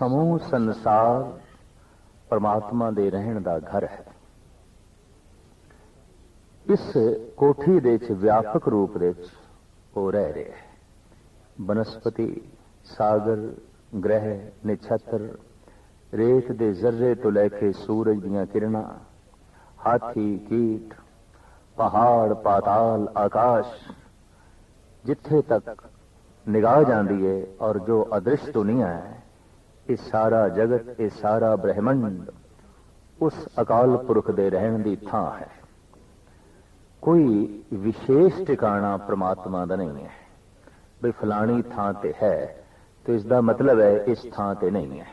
ਸਮੂਹ ਸੰਸਾਰ ਪਰਮਾਤਮਾ ਦੇ ਰਹਿਣ ਦਾ ਘਰ ਹੈ। ਇਸ ਕੋਠੀ ਦੇ ਵਿੱਚ ਵਿਆਪਕ ਰੂਪ ਦੇ ਵਿੱਚ ਉਹ ਰਹਿ ਰਿਹਾ ਹੈ। ਬਨਸਪਤੀ, ਸਾਗਰ, ਗ੍ਰਹਿ, ਨਿਛਤਰ, ਰੇਤ ਦੇ ਜ਼ਰਰੇ ਤੋਂ ਲੈ ਕੇ ਸੂਰਜ ਦੀਆਂ ਕਿਰਨਾਂ, ਹਾਥੀ, ਕੀਟ, ਪਹਾੜ, ਪਾਤਾਲ, ਆਕਾਸ਼, ਜਿੱਥੇ ਤੱਕ ਨਿਗਾਹ ਜਾਂਦੀ ਹੈ ਔਰ ਜੋ ਅਦ੍ਰਿਸ਼ ਦੁਨੀਆ ਹੈ ਇਹ ਸਾਰਾ ਜਗਤ, ਇਹ ਸਾਰਾ ਬ੍ਰਹਿਮੰਡ ਉਸ ਅਕਾਲ ਪੁਰਖ ਦੇ ਰਹਿਣ ਦੀ ਥਾਂ ਹੈ। ਕੋਈ ਵਿਸ਼ੇਸ਼ ਟਿਕਾਣਾ ਪ੍ਰਮਾਤਮਾ ਦਾ ਨਹੀਂ ਹੈ। ਬਈ ਫਲਾਣੀ ਥਾਂ ਤੇ ਹੈ ਤੇ ਇਸ ਦਾ ਮਤਲਬ ਹੈ ਇਸ ਥਾਂ ਤੇ ਨਹੀਂ ਹੈ।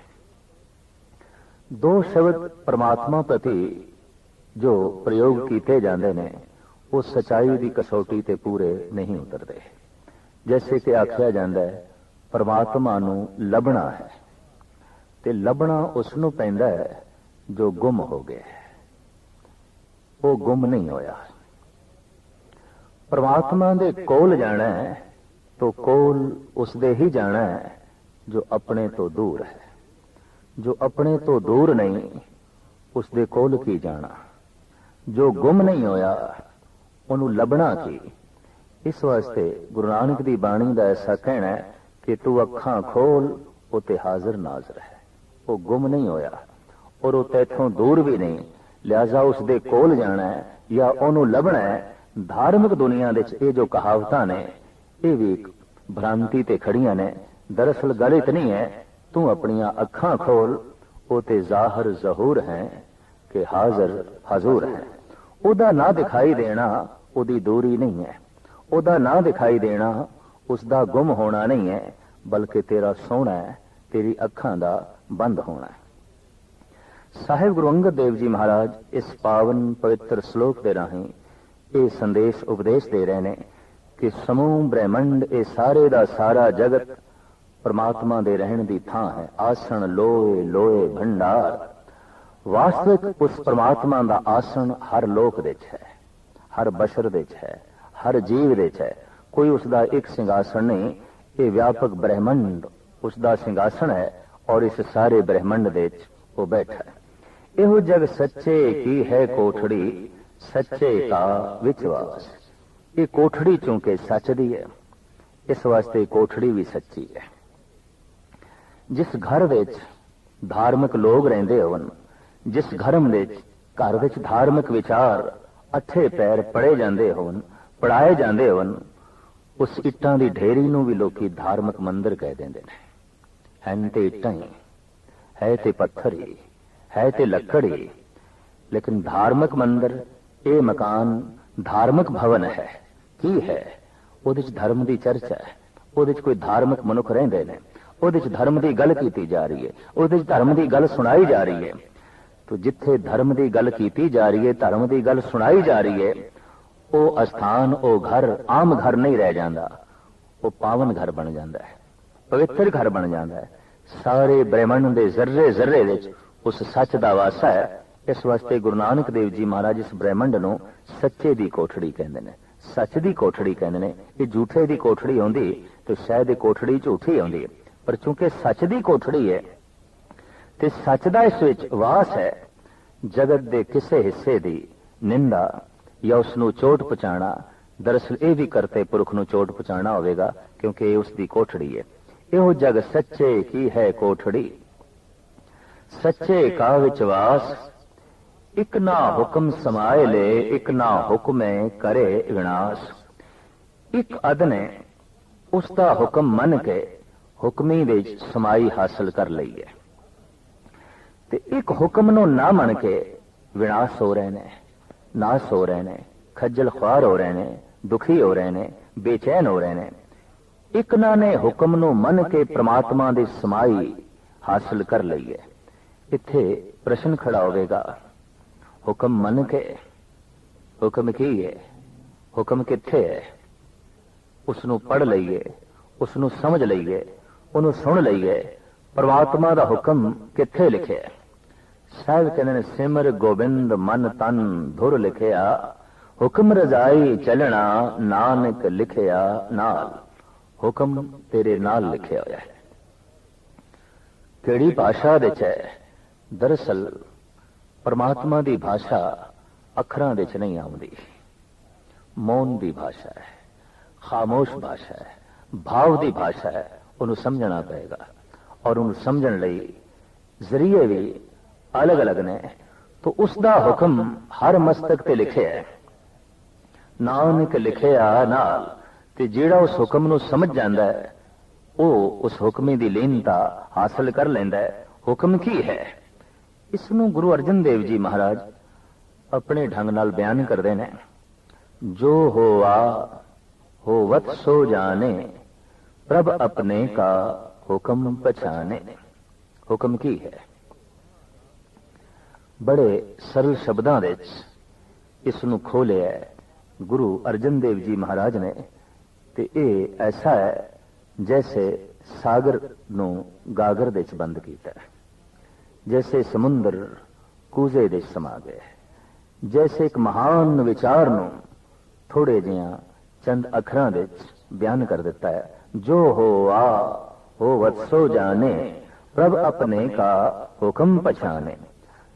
ਦੋ ਸ਼ਬਦ ਪ੍ਰਮਾਤਮਾ ਪ੍ਰਤੀ ਜੋ ਪ੍ਰਯੋਗ ਕੀਤੇ ਜਾਂਦੇ ਨੇ, ਉਹ ਸਚਾਈ ਦੀ ਕਸੌਟੀ ਤੇ ਪੂਰੇ ਨਹੀਂ ਉਤਰਦੇ। ਜੈਸੇ ਕਿ ਆਖਿਆ ਜਾਂਦਾ ਹੈ, ਪਰਮਾਤਮਾ ਨੂੰ ਲੱਭਣਾ ਹੈ। ਤੇ ਲੱਭਣਾ ਉਸ ਨੂੰ ਪੈਂਦਾ ਹੈ, ਜੋ ਗੁੰਮ ਹੋ ਗਿਆ ਉਹ ਗੁੰਮ ਨਹੀਂ ਹੋਇਆ। ਪਰਮਾਤਮਾ ਦੇ ਕੋਲ ਜਾਣਾ ਹੈ, ਤੋ ਕੋਲ ਉਸ ਦੇ ਹੀ ਜਾਣਾ ਹੈ, ਜੋ ਆਪਣੇ ਤੋਂ ਦੂਰ ਹੈ। ਜੋ ਆਪਣੇ ਤੋਂ ਦੂਰ ਨਹੀਂ ਉਸ ਦੇ ਕੋਲ ਕੀ ਜਾਣਾ? ਜੋ ਗੁੰਮ ਨਹੀਂ ਹੋਇਆ, ਉਹਨੂੰ ਲੱਭਣਾ ਕੀ? ਇਸ ਵਾਸਤੇ ਗੁਰੂ ਨਾਨਕ ਦੀ ਬਾਣੀ ਦਾ ਐਸਾ ਕਹਿਣਾ ਹੈ ਕਿ ਤੂੰ ਅੱਖਾਂ ਖੋਲ ਉਹ ਤੇ ਹਾਜ਼ਰ ਨਾਜ਼ਰ ਹੈ। ਉਹ ਗੁੰਮ ਨਹੀਂ ਹੋਇਆ ਔਰ ਉਹ ਤੇਥੋਂ ਦੂਰ ਵੀ ਨਹੀਂ। ਲਿਆਜ਼ਾ ਉਸ ਦੇ ਕੋਲ ਜਾਣਾ ਹੈ ਜਾਂ ਉਹਨੂੰ ਲੱਭਣਾ ਹੈ। ਧਾਰਮਿਕ ਦੁਨੀਆ ਦੇ ਵਿੱਚ ਇਹ ਜੋ ਕਹਾਵਤਾਂ ਨੇ, ਇਹ ਵੀ ਇੱਕ ਭ੍ਰਾਂਤੀ ਤੇ ਖੜੀਆਂ ਨੇ। ਦਰਅਸਲ ਗਲਤ ਨਹੀਂ ਹੈ, ਤੂੰ ਆਪਣੀਆਂ ਅੱਖਾਂ ਖੋਲ, ਉਹ ਤੇ ਜ਼ਾਹਰ ਜ਼ਹੂਰ ਹੈ ਕਿ ਹਾਜ਼ਰ ਹਜ਼ੂਰ ਹੈ। ਉਹਦਾ ਨਾ ਦਿਖਾਈ ਦੇਣਾ ਉਹਦੀ ਦੂਰੀ ਨਹੀਂ ਹੈ। ਉਹਦਾ ਨਾ ਦਿਖਾਈ ਦੇਣਾ ਉਸ ਦਾ ਗੁੰਮ ਹੋਣਾ ਨਹੀਂ ਹੈ, ਬਲਕਿ ਤੇਰਾ ਸੋਹਣਾ ਹੈ, ਤੇਰੀ ਅੱਖਾਂ ਦਾ ਬੰਦ ਹੋਣਾ ਹੈ। ਸਾਹਿਬ ਗੁਰੂ ਅੰਗਦ ਦੇਵ ਜੀ ਮਹਾਰਾਜ ਇਸ ਪਾਵਨ ਪਵਿੱਤਰ ਸ਼ਲੋਕ ਦੇ ਰਾਹੀਂ ਇਹ ਸੰਦੇਸ਼ ਉਪਦੇਸ਼ ਦੇ ਰਹੇ ਨੇ ਕਿ ਸਮੂਹ ਬ੍ਰਹਿਮੰਡ ਇਹ ਸਾਰੇ ਦਾ ਸਾਰਾ ਜਗਤ ਪਰਮਾਤਮਾ ਦੇ ਰਹਿਣ ਦੀ ਥਾਂ ਹੈ। ਆਸਣ ਲੋਏ ਲੋਏ ਭੰਡਾਰ। ਵਾਸਤਵਿਕ ਉਸ ਪਰਮਾਤਮਾ ਦਾ ਆਸਣ ਹਰ ਲੋਕ ਵਿੱਚ ਹੈ, ਹਰ ਬਸ਼ਰ ਦੇ ਵਿੱਚ ਹੈ, ਹਰ ਜੀਵ ਦੇ ਵਿੱਚ ਹੈ। ਕੋਈ ਉਸ ਦਾ ਇੱਕ ਸਿੰਘਾਸਣ ਨਹੀਂ, ਇਹ ਵਿਆਪਕ ਬ੍ਰਹਿਮੰਡ ਉਸ ਦਾ ਸਿੰਘਾਸਣ ਹੈ। ਔਰ ਇਸ ਸਾਰੇ ਬ੍ਰਹਿਮੰਡ ਦੇ ਵਿੱਚ ਉਹ ਬੈਠਾ ਹੈ। ਇਹੋ ਜਗ ਸੱਚੇ ਕੀ ਹੈ ਕੋਠੜੀ? ਸੱਚੇ ਕਾ ਵਿਚਵਾਸ। ਇਹ ਕੋਠੜੀ ਚੂੰਕਿ ਸੱਚ ਦੀ ਹੈ। ਇਸ ਵਾਸਤੇ ਕੋਠੜੀ ਵੀ ਸੱਚੀ ਹੈ। ਜਿਸ ਘਰ ਵਿੱਚ ਧਾਰਮਿਕ ਲੋਕ ਰਹਿੰਦੇ ਹੋਣ ਜਿਸ ਧਰਮ ਦੇ ਘਰ ਵਿੱਚ ਧਾਰਮਿਕ ਵਿਚਾਰ ਅੱਠੇ ਪੈਰ ਪੜੇ ਜਾਂਦੇ ਹੋਣ ਪੜਾਏ ਜਾਂਦੇ ਹੋਣ ਉਸ ਇੱਟਾਂ ਦੀ ਢੇਰੀ ਨੂੰ ਵੀ ਲੋਕੀ ਧਾਰਮਿਕ ਮੰਦਿਰ ਕਹਿ ਦਿੰਦੇ ਨੇ। ਹਨ ਤੇ ਇੱਟਾਂ ਹੀ ਹੈ ਤੇ ਪੱਥਰ ਹੀ ਹੈ ਤੇ ਲੱਕੜ ਹੀ ਲੇਕਿਨ ਧਾਰਮਿਕ ਮੰਦਿਰ ਇਹ ਮਕਾਨ ਧਾਰਮਿਕ ਭਵਨ ਹੈ ਕੀ ਹੈ ਉਹਦੇ ਵਿੱਚ ਧਰਮ ਦੀ ਚਰਚਾ ਹੈ ਉਹਦੇ ਵਿੱਚ ਕੋਈ ਧਾਰਮਿਕ ਮਨੁੱਖ ਰਹਿੰਦੇ ਨੇ ਉਹਦੇ ਵਿੱਚ ਧਰਮ ਦੀ ਗੱਲ ਕੀਤੀ ਜਾ ਰਹੀ ਹੈ ਉਹਦੇ ਵਿੱਚ ਧਰਮ ਦੀ ਗੱਲ ਸੁਣਾਈ ਜਾ ਰਹੀ ਹੈ ਤੋ ਜਿੱਥੇ ਧਰਮ ਦੀ ਗੱਲ ਕੀਤੀ ਜਾ ਰਹੀ ਹੈ ਧਰਮ ਦੀ ਗੱਲ ਸੁਣਾਈ ਜਾ ਰਹੀ ਹੈ ਉਹ ਅਸਥਾਨ ਉਹ ਘਰ ਆਮ ਘਰ ਨਹੀਂ ਰਹਿ ਜਾਂਦਾ ਉਹ ਪਾਵਨ ਘਰ ਬਣ ਜਾਂਦਾ ਹੈ ਪਵਿੱਤਰ ਘਰ ਬਣ ਜਾਂਦਾ ਹੈ ਸਾਰੇ ਬ੍ਰਹਿਮੰਡ ਦੇ ਜ਼ਰਰੇ ਜ਼ਰਰੇ ਵਿੱਚ ਉਸ ਸੱਚ ਦਾ ਵਾਸਾ ਹੈ। ਇਸ ਵਾਸਤੇ ਗੁਰੂ ਨਾਨਕ ਦੇਵ ਜੀ ਮਹਾਰਾਜ ਇਸ ਬ੍ਰਹਿਮੰਡ ਨੂੰ ਸੱਚੇ ਦੀ ਕੋਠੜੀ ਕਹਿੰਦੇ ਨੇ। ਸੱਚ ਦੀ ਕੋਠੜੀ ਕਹਿੰਦੇ ਨੇ। ਇਹ ਝੂਠੇ ਦੀ ਕੋਠੜੀ ਆਉਂਦੀ, ਤੇ ਸ਼ਾਇਦ ਇਹ ਕੋਠੜੀ ਝੂਠੀ ਆਉਂਦੀ ਹੈ। ਪਰ ਚੂੰਕਿ ਸੱਚ ਦੀ ਕੋਠੜੀ ਹੈ, ਤੇ ਸੱਚ ਦਾ ਇਸ ਵਿੱਚ ਵਾਸ ਹੈ, ਜਗਤ ਦੇ ਕਿਸੇ ਹਿੱਸੇ ਦੀ ਨਿੰਦਾ ਜਾਂ ਉਸ ਨੂੰ ਚੋਟ ਪਹੁੰਚਾਣਾ ਦਰਅਸਲ ਇਹ ਵੀ ਕਰਤੇ ਪੁਰਖ ਨੂੰ ਚੋਟ ਪਹੁੰਚਾਣਾ ਹੋਵੇਗਾ, ਕਿਉਂਕਿ ਇਹ ਉਸ ਦੀ ਕੋਠੜੀ ਹੈ। ਇਹੋ ਜਗ ਸੱਚੇ ਕੀ ਹੈ ਕੋਠੜੀ? ਸੱਚੇ ਕਾ ਵਿਚਵਾਸ ਇਕ ਨਾ ਹੁਕਮ ਸਮਾਏ ਲੈ, ਇਕ ਨਾ ਹੁਕਮੇ ਕਰੇ ਵਿਨਾਸ਼। ਇੱਕ ਅਦਨੇ ਉਸ ਦਾ ਹੁਕਮ ਮੰਨ ਕੇ ਹੁਕਮੀ ਦੇ ਸਮਾਈ ਹਾਸਲ ਕਰ ਲਈ ਹੈ ਤੇ ਇੱਕ ਹੁਕਮ ਨੂੰ ਨਾ ਮੰਨ ਕੇ ਵਿਨਾਸ਼ ਹੋ ਰਹੇ ਨੇ, ਨਾਸ ਹੋ ਰਹੇ ਨੇ, ਖੱਜਲ ਖੁਆਰ ਹੋ ਰਹੇ ਨੇ, ਦੁਖੀ ਹੋ ਰਹੇ ਨੇ, ਬੇਚੈਨ ਹੋ ਰਹੇ ਨੇ। ਇੱਕ ਨੇ ਹੁਕਮ ਨੂੰ ਮੰਨ ਕੇ ਪ੍ਰਮਾਤਮਾ ਦੀ ਸਮਾਈ ਹਾਸਲ ਕਰ ਲਈ ਹੈ। ਇੱਥੇ ਪ੍ਰਸ਼ਨ ਖੜਾ ਹੋਵੇਗਾ। ਹੁਕਮ ਮੰਨ ਕੇ, ਹੁਕਮ ਕੀ ਹੈ? ਹੁਕਮ ਕਿੱਥੇ ਹੈ? ਉਸ ਨੂੰ ਪੜ ਲਈਏ ਉਸ ਨੂੰ ਸਮਝ ਲਈਏ, ਉਹਨੂੰ ਸੁਣ ਲਈਏ। ਪਰਮਾਤਮਾ ਦਾ ਹੁਕਮ ਕਿੱਥੇ ਲਿਖਿਆ? ਹੈ ਸਾਹਿਬ ਕਹਿੰਦੇ ਨੇ, ਸਿਮਰ ਗੋਬਿੰਦ ਮਨ ਤਨ ਧੁਰ ਲਿਖਿਆ, ਹੁਕਮ ਰਜ਼ਾਈ ਚੱਲਣਾ ਨਾਨਕ ਲਿਖਿਆ ਨਾਲ। ਹੁਕਮ ਤੇਰੇ ਨਾਲ ਲਿਖਿਆ ਹੋਇਆ ਹੈ। ਕਿਹੜੀ ਭਾਸ਼ਾ ਵਿੱਚ ਹੈ? ਦਰਅਸਲ, ਪਰਮਾਤਮਾ ਦੀ ਭਾਸ਼ਾ ਅੱਖਰਾਂ ਵਿੱਚ ਨਹੀਂ ਆਉਂਦੀ। ਮੌਨ ਦੀ ਭਾਸ਼ਾ ਹੈ, ਖਾਮੋਸ਼ ਭਾਸ਼ਾ ਹੈ, ਭਾਵ ਦੀ ਭਾਸ਼ਾ ਹੈ, ਉਹਨੂੰ ਸਮਝਣਾ ਪਏਗਾ। ਔਰ ਉਹਨੂੰ ਸਮਝਣ ਲਈ ਜ਼ਰੀਏ ਵੀ ਅਲੱਗ-ਅਲੱਗ ਨੇ। ਤੋ ਉਸ ਦਾ ਹੁਕਮ ਹਰ ਮਸਤਕ ਤੇ ਲਿਖਿਆ ਹੈ। ਨਾਨਕ ਲਿਖਿਆ ਨਾਲ ਤੇ ਜਿਹੜਾ ਉਸ ਹੁਕਮ ਨੂੰ ਸਮਝ ਜਾਂਦਾ ਹੈ, ਉਹ ਉਸ ਹੁਕਮੇ ਦੀ ਲੈਂਦਾ ਹਾਸਲ ਕਰ ਲੈਂਦਾ ਹੈ। ਹੁਕਮ ਕੀ ਹੈ? ਇਸ ਨੂੰ ਗੁਰੂ ਅਰਜਨ ਦੇਵ ਜੀ ਮਹਾਰਾਜ ਆਪਣੇ ਢੰਗ ਨਾਲ ਬਿਆਨ ਕਰਦੇ ਨੇ। ਜੋ ਹੋਆ ਹੋਵਤ ਸੋ ਜਾਣੇ, ਪ੍ਰਭ ਆਪਣੇ ਕਾ ਹੁਕਮ ਪਛਾਨੇ ਹੁਕਮ ਕੀ ਹੈ? ਬੜੇ ਸਰਲ ਸ਼ਬਦਾਂ ਵਿੱਚ ਇਸ ਨੂੰ ਖੋਲਿਆ ਗੁਰੂ ਅਰਜਨ ਦੇਵ ਜੀ ਮਹਾਰਾਜ ਨੇ। ਤੇ ਇਹ ਐਸਾ ਹੈ ਜੈਸੇ ਸਾਗਰ ਨੂੰ ਗਾਗਰ ਵਿੱਚ ਬੰਦ ਕੀਤਾ ਜੈਸੇ ਸਮੁੰਦਰ ਕੂਜ਼ੇ ਦੇ ਸਮਾ ਗਿਆ ਜੈਸੇ ਇੱਕ ਮਹਾਨ ਵਿਚਾਰ ਨੂੰ ਥੋੜੇ ਜਿਹਾ ਚੰਦ ਅੱਖਰਾਂ ਵਿੱਚ ਬਿਆਨ ਕਰ ਦਿੱਤਾ ਹੈ। ਜੋ ਹੋਆ ਹੋ ਵਤਸੋ ਜਾਣੇ, ਪ੍ਰਭ ਆਪਣੇ ਕਾ ਹੁਕਮ ਪਛਾਣੇ।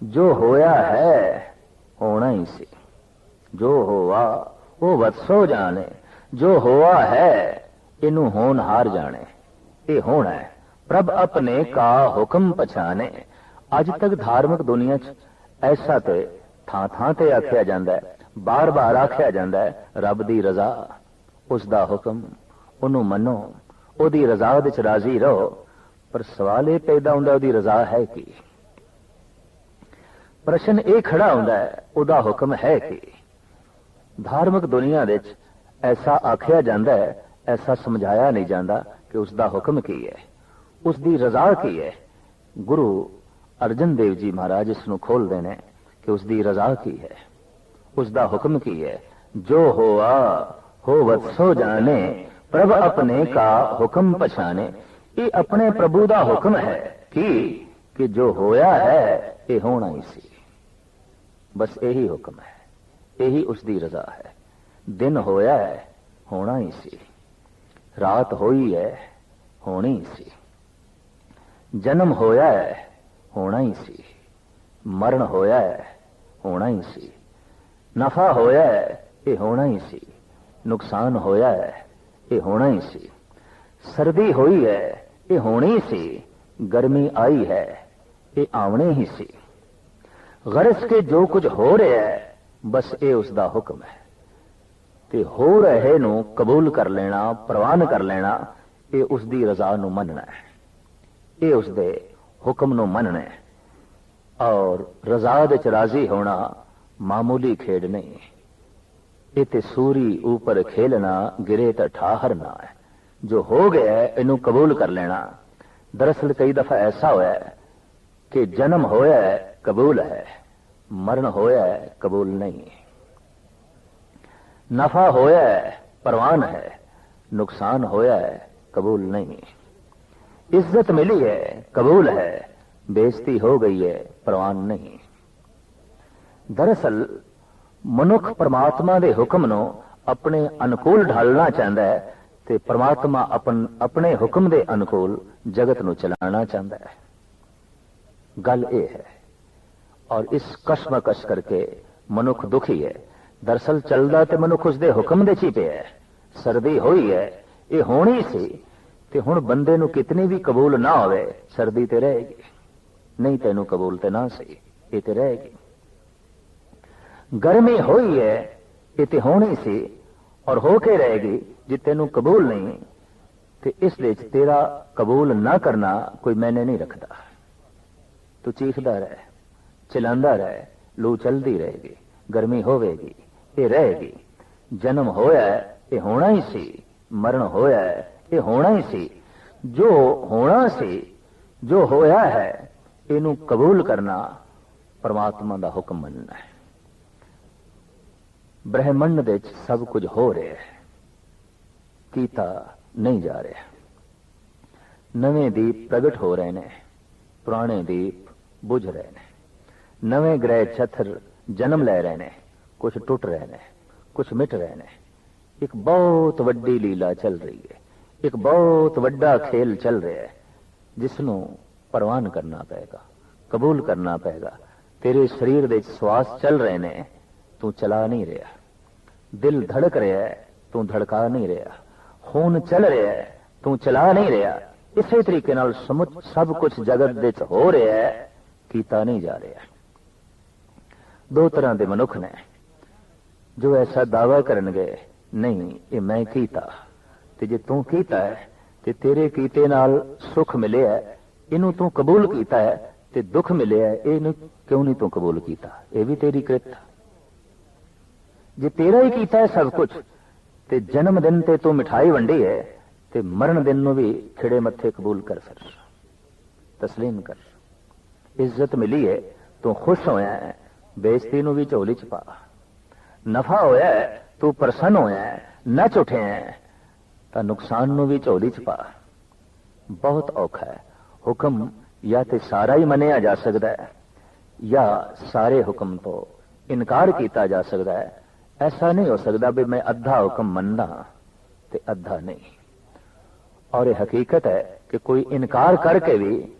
ਜੋ ਹੋਇਆ ਹੈ, ਹੋਣਾ ਹੀ ਸੀ। ਜੋ ਹੋਆ ਉਹ ਵਤਸੋ ਜਾਣੇ ਜੋ ਹੋਆ ਹੈ, ਇਹਨੂੰ ਹੋਣ ਹਾਰ ਜਾਣੇ। ਇਹ ਹੋਣਾ ਹੈ। ਪ੍ਰਭ ਆਪਣੇ ਕਾ ਹੁਕਮ ਪਛਾਣੇ। ਅੱਜ ਤੱਕ ਧਾਰਮਿਕ ਦੁਨੀਆ 'ਚ ਐਸਾ ਤੇ ਥਾਂ ਥਾਂ ਤੇ ਆਖਿਆ ਜਾਂਦਾ ਹੈ। ਬਾਰ-ਬਾਰ ਆਖਿਆ ਜਾਂਦਾ ਹੈ, ਰੱਬ ਦੀ ਰਜ਼ਾ, ਉਸ ਦਾ ਹੁਕਮ, ਉਹਨੂੰ ਮੰਨੋ। ਉਹਦੀ ਰਜ਼ਾ ਵਿੱਚ ਰਾਜ਼ੀ ਰਹੋ। ਪਰ ਸਵਾਲ ਇਹ ਪੈਦਾ ਹੁੰਦਾ, ਉਹਦੀ ਰਜ਼ਾ ਹੈ ਕੀ? ਪ੍ਰਸ਼ਨ ਇਹ ਖੜਾ ਹੁੰਦਾ ਹੈ, ਉਹਦਾ ਹੁਕਮ ਹੈ ਕੀ? ਧਾਰਮਿਕ ਦੁਨੀਆ ਵਿੱਚ ਐਸਾ ਆਖਿਆ ਜਾਂਦਾ ਹੈ, ਐਸਾ ਸਮਝਾਇਆ ਨਹੀਂ ਜਾਂਦਾ ਕਿ ਉਸ ਦਾ ਹੁਕਮ ਕੀ ਹੈ। ਉਸ ਦੀ ਰਜ਼ਾ ਕੀ ਹੈ? ਗੁਰੂ ਅਰਜਨ ਦੇਵ ਜੀ ਮਹਾਰਾਜ ਇਸ ਨੂੰ ਖੋਲਦੇ ਨੇ ਕਿ ਉਸ ਦੀ ਰਜ਼ਾ ਕੀ ਹੈ। ਉਸ ਦਾ ਹੁਕਮ ਕੀ ਹੈ? ਜੋ ਹੋਆ, ਹੋਵਤ ਸੋ ਜਾਣੇ, ਪ੍ਰਭ ਆਪਣੇ ਕਾ ਹੁਕਮ ਪਛਾਣੇ। ਇਹ ਆਪਣੇ ਪ੍ਰਭੂ ਦਾ ਹੁਕਮ ਹੈ ਕਿ? ਕਿ ਜੋ ਹੋਇਆ ਹੈ, ਇਹ ਹੋਣਾ ਹੀ ਸੀ। ਬਸ ਇਹੀ ਹੁਕਮ ਹੈ। ਇਹੀ ਉਸ ਦੀ ਰਜ਼ਾ ਹੈ। ਦਿਨ ਹੋਇਆ ਹੈ, ਹੋਣਾ ਹੀ ਸੀ। ਰਾਤ ਹੋਈ ਹੈ, ਹੋਣੀ ਸੀ। ਜਨਮ ਹੋਇਆ ਹੈ, ਹੋਣਾ ਹੀ ਸੀ। ਮਰਨ ਹੋਇਆ ਹੈ, ਹੋਣਾ ਹੀ ਸੀ। ਨਫਾ ਹੋਇਆ ਹੈ, ਇਹ ਹੋਣਾ ਹੀ ਸੀ। ਨੁਕਸਾਨ ਹੋਇਆ ਹੈ, ਇਹ ਹੋਣਾ ਹੀ ਸੀ। ਸਰਦੀ ਹੋਈ ਹੈ, ਇਹ ਹੋਣੀ ਸੀ। ਗਰਮੀ ਆਈ ਹੈ, ਇਹ ਆਉਣੀ ਹੀ ਸੀ। ਗਰਸ ਕੇ ਜੋ ਕੁਝ ਹੋ ਰਿਹਾ ਹੈ, ਬਸ ਇਹ ਉਸ ਦਾ ਹੁਕਮ ਹੈ। ਤੇ ਹੋ ਰਹੇ ਨੂੰ ਕਬੂਲ ਕਰ ਲੈਣਾ, ਪ੍ਰਵਾਨ ਕਰ ਲੈਣਾ, ਇਹ ਉਸ ਦੀ ਰਜ਼ਾ ਨੂੰ ਮੰਨਣਾ ਹੈ। ਇਹ ਉਸ ਦੇ ਹੁਕਮ ਨੂੰ ਮੰਨਣਾ ਹੈ। ਔਰ ਰਜ਼ਾ ਦੇ ਚ ਰਾਜ਼ੀ ਹੋਣਾ ਮਾਮੂਲੀ ਖੇਡ ਨਹੀਂ। ਇਹ ਤੇ ਸੂਰੀ ਉੱਪਰ ਖੇਲਣਾ, ਗਿਰੇ ਤਾਂ ਠਾਹਰਨਾ ਹੈ। ਜੋ ਹੋ ਗਿਆ ਇਹਨੂੰ ਕਬੂਲ ਕਰ ਲੈਣਾ। ਦਰਅਸਲ ਕਈ ਦਫਾ ਐਸਾ ਹੋਇਆ ਕਿ ਜਨਮ ਹੋਇਆ ਕਬੂਲ ਹੈ। ਮਰਨ ਹੋਇਆ ਕਬੂਲ ਨਹੀਂ। ਨਫਾ ਹੋਇਆ ਹੈ, ਪਰਵਾਨ ਹੈ, ਨੁਕਸਾਨ ਹੋਇਆ ਹੈ, ਕਬੂਲ ਨਹੀਂ। ਇੱਜ਼ਤ ਮਿਲੀ ਹੈ, ਕਬੂਲ ਹੈ, ਬੇਇੱਜ਼ਤੀ ਹੋ ਗਈ ਹੈ, ਪਰਵਾਨ ਨਹੀਂ। ਦਰਅਸਲ, ਮਨੁੱਖ ਪਰਮਾਤਮਾ ਦੇ ਹੁਕਮ ਨੂੰ ਆਪਣੇ ਅਨੁਕੂਲ ਢਾਲਣਾ ਚਾਹੁੰਦਾ ਹੈ ਤੇ ਪਰਮਾਤਮਾ ਆਪਣੇ ਹੁਕਮ ਦੇ ਅਨੁਕੂਲ ਜਗਤ ਨੂੰ ਚਲਾਉਣਾ ਚਾਹੁੰਦਾ ਹੈ। ਗੱਲ ਇਹ ਹੈ, ਔਰ ਇਸ ਕਸ਼ਮਕਸ਼ ਕਰਕੇ ਮਨੁੱਖ ਦੁਖੀ ਹੈ ਦਰਸਲ ਚੱਲਦਾ ਤੇ ਮਨੁੱਖ ਉਸ ਦੇ ਹੁਕਮ ਦੇ ਚ ਹੀ ਪਿਆ ਹੈ। ਸਰਦੀ ਹੋਈ ਹੈ, ਇਹ ਹੋਣੀ ਸੀ, ਤੇ ਹੁਣ ਬੰਦੇ ਨੂੰ ਕਿਤਨੀ ਵੀ ਕਬੂਲ ਨਾ ਹੋਵੇ, ਸਰਦੀ ਤੇ ਰਹੇਗੀ। ਨਹੀਂ ਤੈਨੂੰ ਕਬੂਲ ਤੇ ਨਾ ਸਹੀ ਇਹ ਤੇ ਰਹੇਗੀ। ਗਰਮੀ ਹੋਈ ਹੈ, ਇਹ ਤੇ ਹੋਣੀ ਸੀ, ਔਰ ਹੋ ਕੇ ਰਹੇਗੀ, ਜੇ ਤੈਨੂੰ ਕਬੂਲ ਨਹੀਂ, ਤੇ ਇਸ ਵਿੱਚ ਤੇਰਾ ਕਬੂਲ ਨਾ ਕਰਨਾ ਕੋਈ ਮੈਨੇ ਨਹੀਂ ਰੱਖਦਾ। ਤੂੰ ਚੀਖਦਾ ਰਹਿ, ਚਲਾਉਂਦਾ ਰਹਿ, ਲੂ ਚਲਦੀ ਰਹੇਗੀ, ਗਰਮੀ ਹੋਵੇਗੀ। ਇਹ ਰਹੇਗੀ ਜਨਮ ਹੋਇਆ ਇਹ ਹੋਣਾ ਹੀ ਸੀ। ਮਰਨ ਹੋਇਆ ਇਹ ਹੋਣਾ ਹੀ ਸੀ। ਜੋ ਹੋਣਾ ਸੀ, ਜੋ ਹੋਇਆ ਹੈ, ਇਹਨੂੰ ਕਬੂਲ ਕਰਨਾ ਪਰਮਾਤਮਾ ਦਾ ਹੁਕਮ ਮੰਨਣਾ ਹੈ। ਬ੍ਰਹਿਮੰਡ ਵਿੱਚ ਸਭ ਕੁਝ ਹੋ ਰਿਹਾ ਹੈ। ਕੀਤਾ ਨਹੀਂ ਜਾ ਰਿਹਾ। ਨਵੇਂ ਦੀਪ ਪ੍ਰਗਟ ਹੋ ਰਹੇ ਨੇ। ਪੁਰਾਣੇ ਦੀਪ ਬੁਝ ਰਹੇ ਨੇ। ਨਵੇਂ ਗ੍ਰਹਿ ਛਤਰ ਜਨਮ ਲੈ ਰਹੇ ਨੇ। ਕੁਝ ਟੁੱਟ ਰਹੇ ਨੇ ਕੁਝ ਮਿਟ ਰਹੇ ਨੇ। ਇੱਕ ਬਹੁਤ ਵੱਡੀ ਲੀਲਾ ਚੱਲ ਰਹੀ ਹੈ। ਇੱਕ ਬਹੁਤ ਵੱਡਾ ਖੇਲ ਚੱਲ ਰਿਹਾ ਹੈ ਜਿਸ ਨੂੰ ਪ੍ਰਵਾਨ ਕਰਨਾ ਪਏਗਾ, ਕਬੂਲ ਕਰਨਾ ਪਏਗਾ। ਤੇਰੇ ਸਰੀਰ ਦੇ ਸਵਾਸ ਚੱਲ ਰਹੇ ਨੇ, ਤੂੰ ਚਲਾ ਨਹੀਂ ਰਿਹਾ। ਦਿਲ ਧੜਕ ਰਿਹਾ ਹੈ, ਤੂੰ ਧੜਕਾ ਨਹੀਂ ਰਿਹਾ। ਖੂਨ ਚੱਲ ਰਿਹਾ ਹੈ, ਤੂੰ ਚਲਾ ਨਹੀਂ ਰਿਹਾ। ਇਸੇ ਤਰੀਕੇ ਨਾਲ ਸਮੁੱਚ ਸਭ ਕੁਝ ਜਗਤ ਦੇ ਵਿੱਚ ਹੋ ਰਿਹਾ ਹੈ, ਕੀਤਾ ਨਹੀਂ ਜਾ ਰਿਹਾ। ਦੋ ਤਰ੍ਹਾਂ ਦੇ ਮਨੁੱਖ ਨੇ। ਜੋ ਐਸਾ ਦਾਵਾ ਕਰਨਗੇ, ਨਹੀਂ, ਇਹ ਮੈਂ ਕੀਤਾ। ਤੇ ਜੇ ਤੂੰ ਕੀਤਾ ਹੈ, ਤੇ ਤੇਰੇ ਕੀਤੇ ਨਾਲ ਸੁਖ ਮਿਲਿਆ ਇਹਨੂੰ ਤੂੰ ਕਬੂਲ ਕੀਤਾ ਹੈ, ਤੇ ਦੁੱਖ ਮਿਲਿਆ ਇਹਨੂੰ ਕਿਉਂ ਨਹੀਂ ਤੂੰ ਕਬੂਲ ਕੀਤਾ? ਇਹ ਵੀ ਤੇਰੀ ਕਿਰਤ। ਜੇ ਤੇਰਾ ਹੀ ਕੀਤਾ ਹੈ ਸਭ ਕੁਝ, ਤੇ ਜਨਮ ਦਿਨ ਤੇ ਤੂੰ ਮਿਠਾਈ ਵੰਡੀ ਹੈ, ਤੇ ਮਰਨ ਦਿਨ ਨੂੰ ਵੀ ਖਿੜੇ ਮੱਥੇ ਕਬੂਲ ਕਰ ਫਿਰ ਤਸਲੀਮ ਕਰ। ਇੱਜ਼ਤ ਮਿਲੀ ਹੈ, ਤੂੰ ਖੁਸ਼ ਹੋਇਆ ਹੈ, ਬੇਇੱਜ਼ਤੀ ਨੂੰ ਵੀ ਝੋਲੀ ਚ ਪਾ। ਨਫਾ ਹੋਇਆ ਤੂੰ ਪ੍ਰਸੰਨ ਹੋਇਆ ਨਾ ਨੱਚ ਹੈ। ਤਾਂ ਨੁਕਸਾਨ ਨੂੰ ਵੀ ਝੋਲੀ ਚ ਪਾ। ਬਹੁਤ ਔਖਾ ਹੈ। ਹੁਕਮ ਜਾਂ ਤੇ ਸਾਰਾ ਹੀ ਮੰਨਿਆ ਜਾ ਸਕਦਾ ਹੈ, ਜਾਂ ਸਾਰੇ ਹੁਕਮ ਤੋਂ ਇਨਕਾਰ ਕੀਤਾ ਜਾ ਸਕਦਾ ਹੈ। ਐਸਾ ਨਹੀਂ ਹੋ ਸਕਦਾ ਵੀ ਮੈਂ ਅੱਧਾ ਹੁਕਮ ਮੰਨਦਾ ਤੇ ਅੱਧਾ ਨਹੀਂ। ਔਰ ਇਹ ਹਕੀਕਤ ਹੈ ਕਿ ਕੋਈ ਇਨਕਾਰ ਕਰਕੇ ਵੀ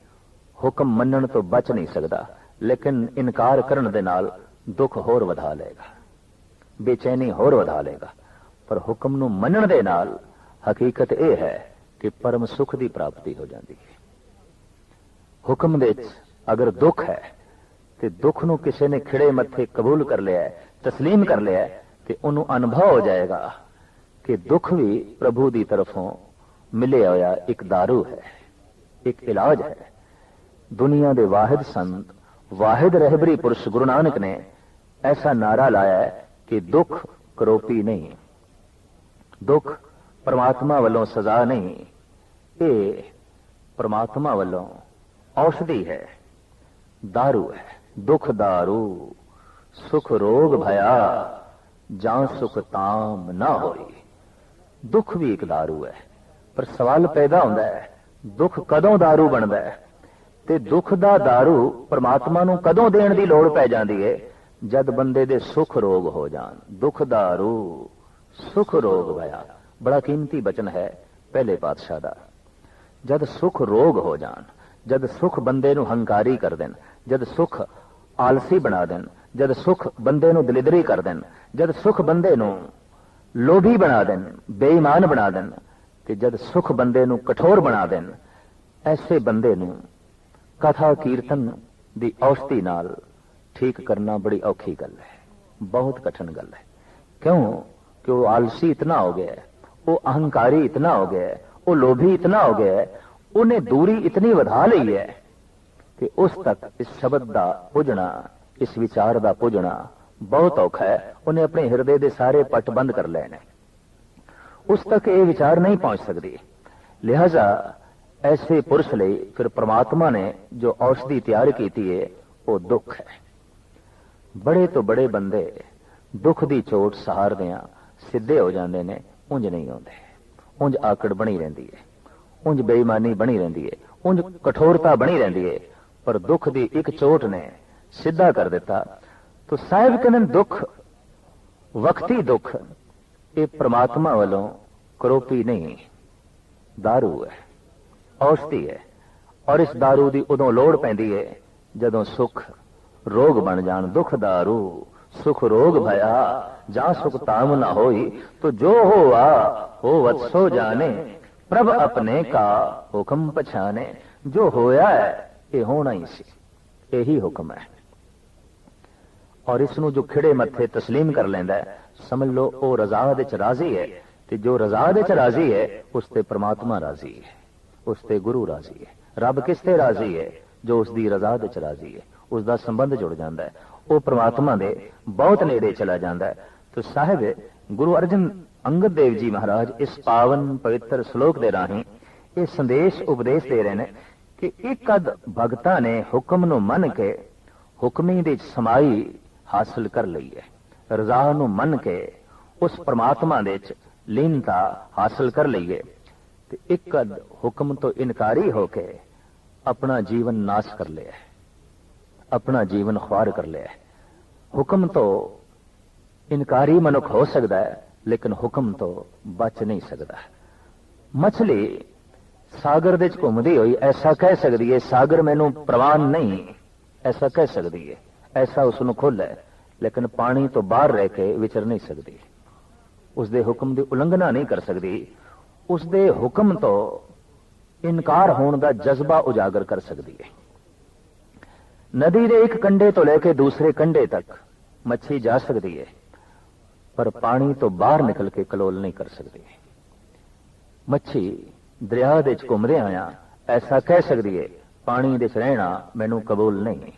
ਹੁਕਮ ਮੰਨਣ ਤੋਂ ਬਚ ਨਹੀਂ ਸਕਦਾ, ਲੇਕਿਨ ਇਨਕਾਰ ਕਰਨ ਦੇ ਨਾਲ ਦੁੱਖ ਹੋਰ ਵਧਾ ਲਏਗਾ। ਬੇਚੈਨੀ ਹੋਰ ਵਧਾ ਲਏਗਾ ਪਰ ਹੁਕਮ ਨੂੰ ਮੰਨਣ ਦੇ ਨਾਲ ਹਕੀਕਤ ਇਹ ਹੈ ਕਿ ਪਰਮ ਸੁਖ ਦੀ ਪ੍ਰਾਪਤੀ ਹੋ ਜਾਂਦੀ ਹੈ ਹੁਕਮ ਦੇ ਵਿੱਚ ਅਗਰ ਦੁੱਖ ਹੈ ਤੇ ਦੁੱਖ ਨੂੰ ਕਿਸੇ ਨੇ ਖਿੜੇ ਮੱਥੇ ਕਬੂਲ ਕਰ ਲਿਆ ਹੈ ਤਸਲੀਮ ਕਰ ਲਿਆ ਹੈ ਤੇ ਉਹਨੂੰ ਅਨੁਭਵ ਹੋ ਜਾਏਗਾ ਕਿ ਦੁੱਖ ਵੀ ਪ੍ਰਭੂ ਦੀ ਤਰਫੋਂ ਮਿਲਿਆ ਹੋਇਆ ਇੱਕ दारू ਹੈ ਇੱਕ ਇਲਾਜ ਹੈ ਦੁਨੀਆ ਦੇ ਵਾਹਿਦ ਸੰਤ ਵਾਹਿਦ ਰਹਿਬਰੀ ਪੁਰਸ਼ ਗੁਰੂ ਨਾਨਕ ਨੇ ਐਸਾ ਨਾਰਾ ਲਾਇਆ ਹੈ ਕਿ ਦੁੱਖ ਕਰੋਪੀ ਨਹੀਂ ਦੁੱਖ ਪਰਮਾਤਮਾ ਵੱਲੋਂ ਸਜ਼ਾ ਨਹੀਂ ਇਹ ਪਰਮਾਤਮਾ ਵੱਲੋਂ ਔਸ਼ਧੀ ਹੈ दारू ਹੈ ਦੁੱਖ दारू ਸੁਖ ਰੋਗ ਭਇਆ ਜਾਂ ਸੁਖ ਤਾਮ ਨਾ ਹੋਈ ਦੁੱਖ ਵੀ ਇੱਕ दारू ਹੈ ਪਰ ਸਵਾਲ ਪੈਦਾ ਹੁੰਦਾ ਹੈ ਦੁੱਖ ਕਦੋਂ दारू ਬਣਦਾ ਹੈ ਤੇ ਦੁੱਖ ਦਾ दारू ਪਰਮਾਤਮਾ ਨੂੰ ਕਦੋਂ ਦੇਣ ਦੀ ਲੋੜ ਪੈ ਜਾਂਦੀ ਹੈ ਜਦ ਬੰਦੇ ਦੇ ਸੁਖ ਰੋਗ ਹੋ ਜਾਣ, ਦੁੱਖ ਦਾ ਰੂ ਸੁਖ ਰੋਗ ਭਇਆ ਬੜਾ ਕੀਮਤੀ ਬਚਨ ਹੈ ਪਹਿਲੇ ਪਾਤਸ਼ਾਹ ਦਾ। ਜਦ ਸੁਖ ਰੋਗ ਹੋ ਜਾਣ, ਜਦ ਸੁਖ ਬੰਦੇ ਨੂੰ ਹੰਕਾਰੀ ਕਰ ਦੇਣ, ਜਦ ਸੁਖ ਆਲਸੀ ਬਣਾ ਦੇਣ, ਜਦ ਸੁਖ ਬੰਦੇ ਨੂੰ ਦਲਿਦਰੀ ਕਰ ਦੇਣ, ਜਦ ਸੁਖ ਬੰਦੇ ਨੂੰ ਲੋਭੀ ਬਣਾ ਦੇਣ, ਬੇਈਮਾਨ ਬਣਾ ਦੇਣ ਤੇ ਜਦ ਸੁਖ ਬੰਦੇ ਨੂੰ ਕਠੋਰ ਬਣਾ ਦੇਣ, ਐਸੇ ਬੰਦੇ ਨੂੰ ਕਥਾ ਕੀਰਤਨ ਦੀ ਔਸ਼ਤੀ ਨਾਲ ਠੀਕ ਕਰਨਾ ਬੜੀ ਔਖੀ ਗੱਲ ਹੈ ਬਹੁਤ ਕਠਿਨ ਗੱਲ ਹੈ ਕਿਉਂ ਕਿ ਉਹ ਆਲਸੀ ਇਤਨਾ ਹੋ ਗਿਆ ਹੈ ਉਹ ਅਹੰਕਾਰੀ ਇਤਨਾ ਹੋ ਗਿਆ ਹੈ ਉਹ ਲੋਭੀ ਇਤਨਾ ਹੋ ਗਿਆ ਹੈ ਉਹਨੇ ਦੂਰੀ ਇਤਨੀ ਵਧਾ ਲਈ ਹੈ ਕਿ ਉਸ ਤੱਕ ਇਸ ਸ਼ਬਦ ਦਾ ਪੁੱਜਣਾ ਇਸ ਵਿਚਾਰ ਦਾ ਪੁੱਜਣਾ ਬਹੁਤ ਔਖਾ ਹੈ ਉਹਨੇ ਆਪਣੇ ਹਿਰਦੇ ਦੇ ਸਾਰੇ ਪੱਟ ਬੰਦ ਕਰ ਲਏ ਨੇ ਉਸ ਤੱਕ ਇਹ ਵਿਚਾਰ ਨਹੀਂ ਪਹੁੰਚ ਸਕਦੀ ਲਿਹਾਜ਼ਾ ਐਸੇ ਪੁਰਸ਼ ਲਈ ਫਿਰ ਪ੍ਰਮਾਤਮਾ ਨੇ ਜੋ ਔਸ਼ਧੀ ਤਿਆਰ ਕੀਤੀ ਹੈ ਉਹ ਦੁੱਖ ਹੈ ਬੜੇ ਤੋਂ ਬੜੇ ਬੰਦੇ ਦੁੱਖ ਦੀ ਚੋਟ ਸਹਾਰਦਿਆਂ ਸਿੱਧੇ ਹੋ ਜਾਂਦੇ ਨੇ ਉਂਝ ਨਹੀਂ ਆਉਂਦੇ ਉਂਝ ਆਕੜ ਬਣੀ ਰਹਿੰਦੀ ਹੈ ਉਂਝ ਬੇਈਮਾਨੀ ਬਣੀ ਰਹਿੰਦੀ ਹੈ ਉਂਝ ਕਠੋਰਤਾ ਬਣੀ ਰਹਿੰਦੀ ਹੈ ਪਰ ਦੁੱਖ ਦੀ ਇੱਕ ਚੋਟ ਨੇ ਸਿੱਧਾ ਕਰ ਦਿੱਤਾ ਤੋ ਸਾਹਿਬ ਕਹਿੰਦੇ ਦੁੱਖ ਵਕਤੀ ਦੁੱਖ ਇਹ ਪ੍ਰਮਾਤਮਾ ਵੱਲੋਂ ਕਰੋਪੀ ਨਹੀਂ दारू ਹੈ ਔਸ਼ਧੀ ਹੈ ਔਰ ਇਸ दारू ਦੀ ਉਦੋਂ ਲੋੜ ਪੈਂਦੀ ਹੈ ਜਦੋਂ ਸੁਖ روگ بن جان، دکھ دارو، سکھ روگ بھیا جا سکھ تام نہ ہوئی، تو جو ہوا ہو وت سو جانے، پرب اپنے کا حکم پچھانے، جو ہویا ہے یہ ہونا ہی سی یہی حکم ہے۔ اور اس نو جو کھڑے متھے تسلیم کر لینا ہے، سمجھ لو، او رضا دے راضی ہے، تے جو رضا دے راضی ہے، اس تے پرماتما راضی ہے، اس تے گرو راضی ہے، رب کس تے راضی ہے، جو اس دی رضا دے راضی ہے۔ ਉਸ ਦਾ ਸੰਬੰਧ ਜੁੜ ਜਾਂਦਾ ਹੈ। ਉਹ ਪ੍ਰਮਾਤਮਾ ਦੇ ਬਹੁਤ ਨੇੜੇ ਚਲਾ ਜਾਂਦਾ ਹੈ। ਤੇ ਸਾਹਿਬ, ਗੁਰੂ ਅਰਜਨ ਅੰਗਦ ਦੇਵ ਜੀ ਮਹਾਰਾਜ ਇਸ ਪਾਵਨ ਪਵਿੱਤਰ ਸ਼ਲੋਕ ਦੇ ਰਾਹੀਂ ਇਹ ਸੰਦੇਸ਼, ਉਪਦੇਸ਼ ਦੇ ਰਹੇ ਨੇ ਕਿ ਇੱਕ ਅਦ ਭਗਤਾਂ ਨੇ ਹੁਕਮ ਨੂੰ ਮੰਨ ਕੇ ਹੁਕਮੀ ਦੇ ਸਮਾਈ ਹਾਸਲ ਕਰ ਲਈ ਹੈ। ਰਜ਼ਾ ਨੂੰ ਮੰਨ ਕੇ ਉਸ ਪ੍ਰਮਾਤਮਾ ਦੇ ਵਿੱਚ ਲੀਨਤਾ ਹਾਸਲ ਕਰ ਲਈਏ ਤੇ ਇੱਕ ਅਦ ਹੁਕਮ ਤੋਂ ਇਨਕਾਰੀ ਹੋ ਕੇ ਆਪਣਾ ਜੀਵਨ ਨਾਸ਼ ਕਰ ਲਿਆ ਆਪਣਾ ਜੀਵਨ ਖੁਆਰ ਕਰ ਲਿਆ ਹੁਕਮ ਤੋਂ ਇਨਕਾਰੀ ਮਨੁੱਖ ਹੋ ਸਕਦਾ ਹੈ, ਲੇਕਿਨ ਹੁਕਮ ਤੋਂ ਬਚ ਨਹੀਂ ਸਕਦਾ। ਮਛਲੀ ਸਾਗਰ ਦੇ ਵਿੱਚ ਘੁੰਮਦੀ ਹੋਈ ਐਸਾ ਕਹਿ ਸਕਦੀ ਹੈ, ਸਾਗਰ ਮੈਨੂੰ ਪ੍ਰਵਾਨ ਨਹੀਂ। ਐਸਾ ਕਹਿ ਸਕਦੀ ਹੈ। ਐਸਾ ਉਸ ਨੂੰ ਖੁੱਲ੍ਹ ਹੈ, ਲੇਕਿਨ ਪਾਣੀ ਤੋਂ ਬਾਹਰ ਰਹਿ ਕੇ ਵਿਚਰ ਨਹੀਂ ਸਕਦੀ। ਉਸ ਦੇ ਹੁਕਮ ਦੀ ਉਲੰਘਣਾ ਨਹੀਂ ਕਰ ਸਕਦੀ। ਉਸ ਦੇ ਹੁਕਮ ਤੋਂ ਇਨਕਾਰ ਹੋਣ ਦਾ ਜਜ਼ਬਾ ਉਜਾਗਰ ਕਰ ਸਕਦੀ ਹੈ। ਨਦੀ ਦੇ ਇੱਕ ਕੰਢੇ ਤੋਂ ਲੈ ਕੇ ਦੂਸਰੇ ਕੰਢੇ ਤੱਕ ਮੱਛੀ ਜਾ ਸਕਦੀ ਹੈ ਪਰ ਪਾਣੀ ਤੋਂ ਬਾਹਰ ਨਿਕਲ ਕੇ ਕਲੋਲ ਨਹੀਂ ਕਰ ਸਕਦੀ। ਮੱਛੀ ਦਰਿਆ ਦੇ ਵਿੱਚ ਘੁੰਮਦੇ ਆਇਆ ਐਸਾ ਕਹਿ ਸਕਦੀ ਹੈ ਪਾਣੀ ਦੇ ਵਿੱਚ ਰਹਿਣਾ ਮੈਨੂੰ ਕਬੂਲ ਨਹੀਂ।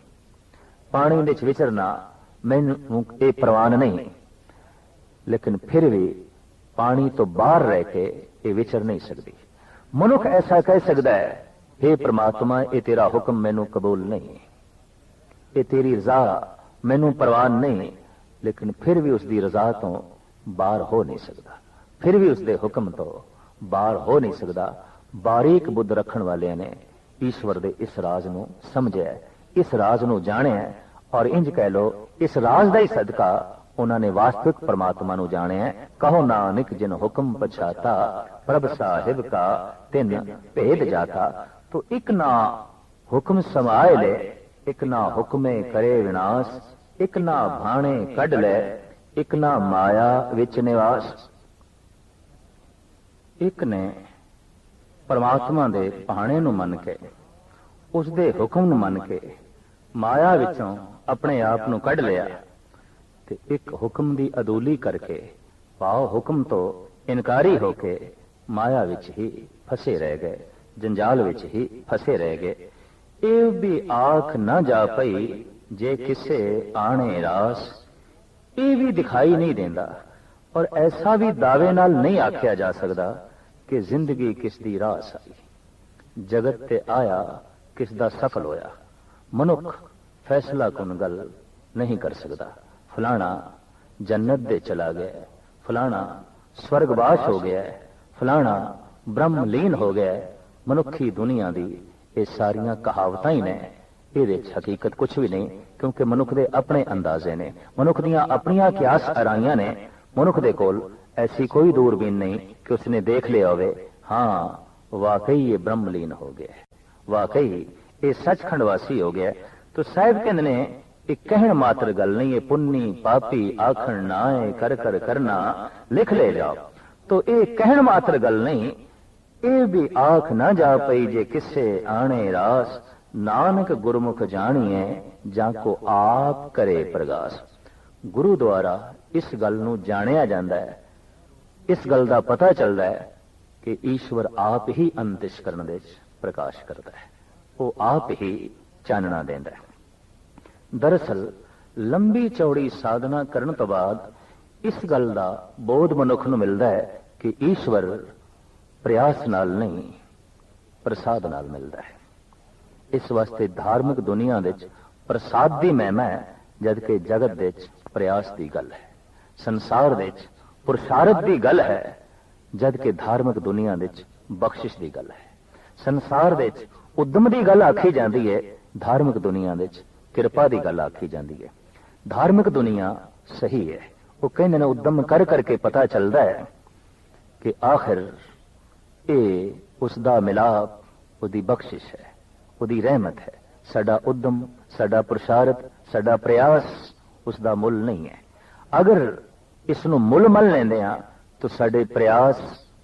ਪਾਣੀ ਦੇ ਵਿੱਚ ਵਿਚਰਨਾ ਮੈਨੂੰ ਇਹ ਪ੍ਰਵਾਨ ਨਹੀਂ। ਲੇਕਿਨ ਫਿਰ ਵੀ ਪਾਣੀ ਤੋਂ ਬਾਹਰ ਰਹਿ ਕੇ ਇਹ ਵਿਚਰ ਨਹੀਂ ਸਕਦੀ। ਮਨੁੱਖ ਐਸਾ ਕਹਿ ਸਕਦਾ ਹੈ हे ਪ੍ਰਮਾਤਮਾ, ਇਹ ਤੇਰਾ ਹੁਕਮ ਮੈਨੂੰ ਕਬੂਲ ਨਹੀਂ। ਇਹ ਤੇਰੀ ਰਜ਼ਾ ਮੈਨੂੰ ਪ੍ਰਵਾਨ ਨਹੀਂ, ਲੇਕਿਨ ਫਿਰ ਵੀ ਉਸ ਦੀ ਰਜ਼ਾ ਤੋਂ ਬਾਹਰ ਹੋ ਨਹੀਂ ਸਕਦਾ। ਫਿਰ ਵੀ ਉਸ ਦੇ ਹੁਕਮ ਤੋਂ ਬਾਹਰ ਹੋ ਨਹੀਂ ਸਕਦਾ। ਬਾਰੀਕ ਬੁੱਧ ਰੱਖਣ ਵਾਲਿਆਂ ਨੇ ਈਸ਼ਵਰ ਦੇ ਇਸ ਰਾਜ ਨੂੰ ਸਮਝਿਆ ਇਸ ਰਾਜ ਨੂੰ ਜਾਣਿਆ ਔਰ ਇੰਜ ਕਹਿ ਲੋ ਇਸ ਰਾਜ ਦਾ ਹੀ ਸਦਕਾ ਉਹਨਾਂ ਨੇ ਵਾਸਤਵਿਕ ਪਰਮਾਤਮਾ ਨੂੰ ਜਾਣਿਆ ਕਹੋ ਨਾਨਕ, ਜਿਨ ਹੁਕਮ ਪਛਾਤਾ, ਪ੍ਰਭ ਸਾਹਿਬ ਕਾ ਤਿਨ ਭੇਦ ਜਾਤਾ, ਤੋ ਇੱਕ ਨਾ ਹੁਕਮ ਸਮਾਏ ਲੈ ਇਕ ਨਾ ਹੁਕਮੇ ਕਰੇ ਵਿਨਾਸ਼, ਇਕ ਨਾ ਭਾਣੇ ਕੱਢ ਲੈ, ਇੱਕ ਨਾ ਮਾਇਆ ਵਿੱਚ ਨਿਵਾਸ। ਇੱਕ ਨੇ ਪਰਮਾਤਮਾ ਦੇ ਭਾਣੇ ਨੂੰ ਮੰਨ ਕੇ, ਉਸ ਦੇ ਹੁਕਮ ਨੂੰ ਮੰਨ ਕੇ ਮਾਇਆ ਵਿੱਚੋਂ ਆਪਣੇ ਆਪ ਨੂੰ ਕੱਢ ਲਿਆ ਤੇ ਇੱਕ ਹੁਕਮ ਦੀ ਅਦੂਲੀ ਕਰਕੇ ਪਾਉ ਹੁਕਮ ਤੋਂ ਇਨਕਾਰੀ ਹੋ ਕੇ ਮਾਇਆ ਵਿੱਚ ਹੀ ਫਸੇ ਰਹਿ ਗਏ, ਜੰਜਾਲ ਵਿੱਚ ਹੀ ਫਸੇ ਰਹਿ ਗਏ। ਇਹ ਵੀ ਆਖ ਨਾ ਜਾ ਪਈ ਜੇ ਕਿਸੇ ਆਣੇ ਰਾਸ। ਇਹ ਵੀ ਦਿਖਾਈ ਨਹੀਂ ਦਿੰਦਾ ਔਰ ਐਸਾ ਵੀ ਦਾਅਵੇ ਨਾਲ ਨਹੀਂ ਆਖਿਆ ਜਾ ਸਕਦਾ ਕਿ ਜ਼ਿੰਦਗੀ ਕਿਸ ਦੀ ਰਾਸ ਆਈ। ਜਗਤ ਤੇ ਆਇਆ ਕਿਸ ਦਾ ਸਫਲ ਹੋਇਆ। ਮਨੁੱਖ ਫੈਸਲਾ ਕੁਨ ਗੱਲ ਨਹੀਂ ਕਰ ਸਕਦਾ। ਫਲਾਣਾ ਜੰਨਤ ਦੇ ਚਲਾ ਗਿਆ ਫਲਾਣਾ ਸਵਰਗਵਾਸ ਹੋ ਗਿਆ ਫਲਾਣਾ ਬ੍ਰਹਮ ਲੀਨ ਹੋ ਗਿਆ ਮਨੁੱਖੀ ਦੁਨੀਆ ਦੀ ਇਹ ਸਾਰੀਆਂ ਕਹਾਵਤਾਂ ਹੀ ਨੇ ਇਹਦੇ ਵਿੱਚ ਹਕੀਕਤ ਕੁਝ ਵੀ ਨਹੀਂ ਕਿਉਂਕਿ ਮਨੁੱਖ ਦੇ ਆਪਣੇ ਅੰਦਾਜ਼ੇ ਨੇ ਮਨੁੱਖ ਦੀਆਂ ਆਪਣੀਆਂ ਕਿਆਸ ਅਰਾਈਆਂ ਨੇ ਮਨੁੱਖ ਦੇ ਕੋਲ ਐਸੀ ਕੋਈ ਦੂਰਬੀਨ ਨਹੀਂ ਕਿ ਉਸਨੇ ਦੇਖ ਲਿਆ ਹੋਵੇ ਹਾਂ ਵਾਕਈ ਇਹ ਬ੍ਰਹਮਲੀਨ ਹੋ ਗਿਆ ਵਾਕਈ ਇਹ ਸੱਚਖੰਡ ਵਾਸੀ ਹੋ ਗਿਆ ਤੋ ਸਾਹਿਬ ਕਹਿੰਦੇ ਨੇ ਇਹ ਕਹਿਣ ਮਾਤਰ ਗੱਲ ਨਹੀਂ ਇਹ ਪੁੰਨੀ ਪਾਪੀ ਆਖਣ ਨਾਏ ਕਰ ਕਰ ਕਰਨਾ ਲਿਖ ਲੈ ਜਾਓ ਤੋ ਇਹ ਕਹਿਣ ਮਾਤਰ ਗੱਲ ਨਹੀਂ ਇਹ ਵੀ ਆਖ ਨਾ ਜਾ ਪਈ ਜੇ ਕਿਸੇ ਆਣੇ ਰਾਸ। ਨਾਨਕ ਗੁਰਮੁਖ ਜਾਣੀਏ ਜਾਂ ਕੋ ਆਪ ਕਰੇ ਪ੍ਰਗਾਸ। ਗੁਰੂ ਦੁਆਰਾ ਇਸ ਗੱਲ ਨੂੰ ਜਾਣਿਆ ਜਾਂਦਾ ਹੈ। ਇਸ ਗੱਲ ਦਾ ਪਤਾ ਚੱਲਦਾ ਹੈ ਕਿ ਈਸ਼ਵਰ ਆਪ ਹੀ ਅੰਤਿਸ਼ ਕਰਨ ਦੇ ਵਿੱਚ ਪ੍ਰਕਾਸ਼ ਕਰਦਾ ਹੈ। ਉਹ ਆਪ ਹੀ ਚਾਨਣਾ ਦਿੰਦਾ ਹੈ। ਦਰਅਸਲ, ਲੰਬੀ ਚੌੜੀ ਸਾਧਨਾ ਕਰਨ ਤੋਂ ਬਾਅਦ ਇਸ ਗੱਲ ਦਾ ਬੋਧ ਮਨੁੱਖ ਨੂੰ ਮਿਲਦਾ ਹੈ ਕਿ ਈਸ਼ਵਰ ਪ੍ਰਯਾਸ ਨਾਲ ਨਹੀਂ ਪ੍ਰਸਾਦ ਨਾਲ ਮਿਲਦਾ ਹੈ ਇਸ ਵਾਸਤੇ ਧਾਰਮਿਕ ਦੁਨੀਆ ਵਿੱਚ ਪ੍ਰਸਾਦ ਦੀ ਮਹਿਮਾ ਹੈ ਜਦਕਿ ਜਗਤ ਵਿੱਚ ਪ੍ਰਯਾਸ ਦੀ ਗੱਲ ਹੈ ਸੰਸਾਰ ਵਿੱਚ ਪੁਰਸ਼ਾਰਥ ਦੀ ਗੱਲ ਹੈ ਜਦਕਿ ਧਾਰਮਿਕ ਦੁਨੀਆ ਵਿੱਚ ਬਖਸ਼ਿਸ਼ ਦੀ ਗੱਲ ਹੈ ਸੰਸਾਰ ਵਿੱਚ ਉਦਮ ਦੀ ਗੱਲ ਆਖੀ ਜਾਂਦੀ ਹੈ ਧਾਰਮਿਕ ਦੁਨੀਆ ਵਿੱਚ ਕਿਰਪਾ ਦੀ ਗੱਲ ਆਖੀ ਜਾਂਦੀ ਹੈ ਧਾਰਮਿਕ ਦੁਨੀਆ ਸਹੀ ਹੈ ਉਹ ਕਹਿੰਦੇ ਨੇ ਉਦਮ ਕਰ ਕਰਕੇ ਪਤਾ ਚੱਲਦਾ ਹੈ ਕਿ ਆਖਿਰ ਇਹ ਉਸ ਦਾ ਮਿਲਾਪ, ਉਹਦੀ ਬਖਸ਼ਿਸ਼ ਹੈ, ਉਹਦੀ ਰਹਿਮਤ ਹੈ। ਸਾਡਾ ਉਦਮ, ਸਾਡਾ ਪ੍ਰਸਾਰਤ ਸਾਡਾ ਪ੍ਰਯਾਸ ਉਸ ਦਾ ਮੁੱਲ ਨਹੀਂ ਹੈ। ਅਗਰ ਇਸ ਨੂੰ ਮੁੱਲ ਮੰਨ ਲੈਂਦੇ ਆ ਤਾਂ ਸਾਡੇ ਪ੍ਰਯਾਸ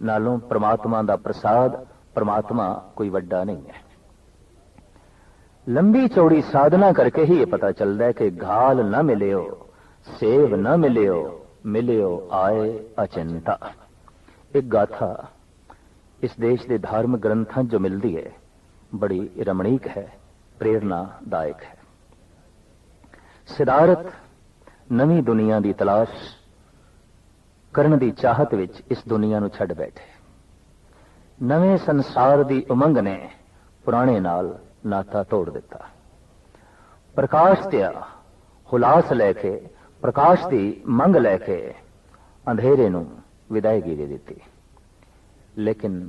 ਨਾਲੋਂ ਪ੍ਰਮਾਤਮਾ ਦਾ ਪ੍ਰਸਾਦ, ਪ੍ਰਮਾਤਮਾ ਕੋਈ ਵੱਡਾ ਨਹੀਂ ਹੈ। ਲੰਬੀ ਚੌੜੀ ਸਾਧਨਾ ਕਰਕੇ ਹੀ ਇਹ ਪਤਾ ਚੱਲਦਾ ਹੈ ਕਿ ਘਾਲ ਨਾ ਮਿਲਿਓ ਸੇਵ ਨਾ ਮਿਲਿਓ ਮਿਲਿਓ ਆਏ ਅਚਿੰਤਾ। ਇੱਕ ਗਾਥਾ ਇਸ ਦੇਸ਼ ਦੇ ਧਾਰਮਿਕ ਗ੍ਰੰਥਾਂ ਜੋ ਮਿਲਦੀ ਹੈ, ਬੜੀ ਰਮਣੀਕ ਹੈ ਪ੍ਰੇਰਨਾਦਾਇਕ ਹੈ। ਸਿਦਾਰਤ ਨਵੀਂ ਦੁਨੀਆ ਦੀ ਤਲਾਸ਼ ਕਰਨ ਦੀ ਚਾਹਤ ਵਿੱਚ ਇਸ ਦੁਨੀਆ ਨੂੰ ਛੱਡ ਬੈਠੇ। ਨਵੇਂ ਸੰਸਾਰ ਦੀ ਉਮੰਗ ਨੇ ਪੁਰਾਣੇ ਨਾਲ ਨਾਤਾ ਤੋੜ ਦਿੱਤਾ। ਪ੍ਰਕਾਸ਼ ਤੇ ਹੁਲਾਸ ਲੈ ਕੇ, ਪ੍ਰਕਾਸ਼ ਦੀ ਮੰਗ ਲੈ ਕੇ ਅੰਧੇਰੇ ਨੂੰ ਵਿਦਾਇਗੀ ਦੇ ਦਿੱਤੀ। ਲੇਕਿਨ